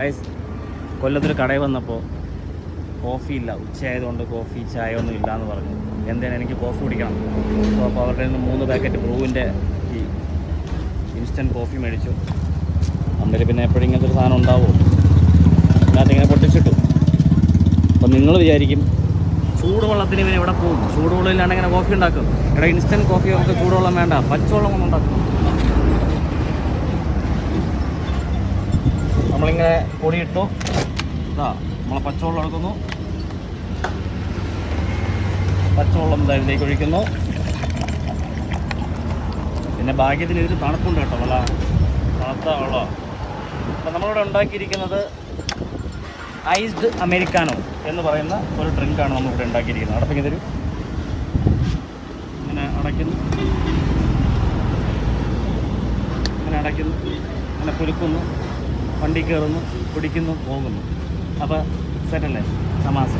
Guys കൊല്ലത്തൊരു കടയിൽ വന്നപ്പോൾ coffee ഇല്ല. ഉച്ചയായതുകൊണ്ട് കോഫി ചായ ഒന്നും ഇല്ല എന്ന് പറഞ്ഞു. എന്തായാലും എനിക്ക് കോഫി കുടിക്കണം? അപ്പോൾ അപ്പോൾ അവരുടെ നിന്ന് മൂന്ന് പാക്കറ്റ് ബ്രൂവിന്റെ ഈ ഇൻസ്റ്റന്റ് കോഫി മേടിച്ചു. അന്നേരം പിന്നെ എപ്പോഴും ഇങ്ങനത്തെ ഒരു സാധനം ഉണ്ടാവുമോ അതിനകത്തിങ്ങനെ പൊട്ടിച്ചിട്ടു. അപ്പം നിങ്ങൾ വിചാരിക്കും ചൂടുവെള്ളത്തിന് ഇവൻ എവിടെ പോകും? ചൂടുവെള്ളത്തിലാണ് ഇങ്ങനെ കോഫി ഉണ്ടാക്കും? ഇവിടെ ഇൻസ്റ്റന്റ് കോഫി നമുക്ക് ചൂടുവെള്ളം വേണ്ട. പച്ചവെള്ളം കൊണ്ട് ഉണ്ടാക്കും നമ്മളിങ്ങനെ പൊടിയിട്ടു. ഇതാ നമ്മളെ പച്ചവെള്ളം എടുക്കുന്നു. പച്ചവെള്ളം ഇതാ ഇതിലേക്ക് ഒഴിക്കുന്നു. പിന്നെ ഭാഗ്യത്തിന് ഇതിൽ തണുപ്പുണ്ട് കേട്ടോ വെള്ള തണുത്ത വെള്ളം അപ്പം നമ്മളിവിടെ ഉണ്ടാക്കിയിരിക്കുന്നത് ഐസ്ഡ് അമേരിക്കാനോ എന്ന് പറയുന്ന ഒരു ഡ്രിങ്കാണ് നമ്മളിവിടെ ഉണ്ടാക്കിയിരിക്കുന്നത്. അടപ്പിങ്ങി തരും. ഇങ്ങനെ അടയ്ക്കുന്നു. ഇങ്ങനെ അടയ്ക്കുന്നു. ഇങ്ങനെ കുലുക്കുന്നു വണ്ടി കയറുന്നു കുടിക്കുന്നു പോകുന്നു. അപ്പോൾ സെറ്റല്ലേ തമാശ